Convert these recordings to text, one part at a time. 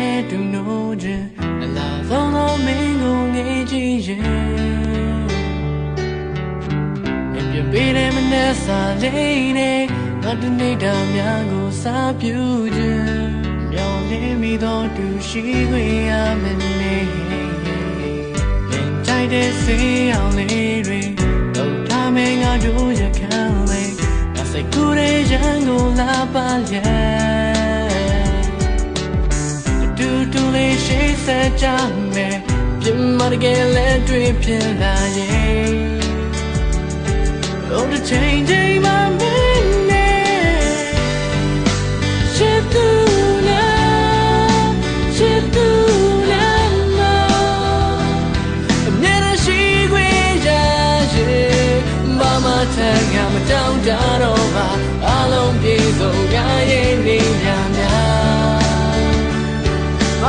နဲ့တူနိုးခြင်းအလားသုံးသောမင်းကိုငေးကြည့်ရင်အပြစ်ပေးတဲ့မနဲ့စာလေးနဲ့ငါတို့နေတာများကိုစာပြူခြင်းမြောင်းလင်းမိသောသူရှိခွင့်ရမနေရင်ကြိုက်တဲ့စေအောင်လေးတွေတော့ထားမင်းငါတို့ရခံလေးငါစိတ်ကူးတဲ့ရန်ကိုလာပါရဲ့ တူတူလေးရှိစကြမယ်ပြမတကယ်လဲတွေ့ဖြစ်လာရဲ့ Oh, the changing my minute. Shit to love, shit to love. Never she will judge. Mama, tell me I'm down, down over. Alone, be so young, ain't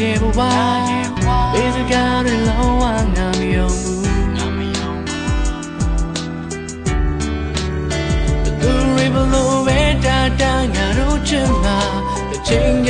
ရဲ့ဘဝဘေးစကားတွေလုံးဝငါမယုံဘူးဘယ်လိုပဲတာတာငါတို့ချင်မှာတစ်ချိန်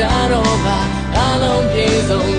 တာတော့ပါအလုံးပြေဆုံး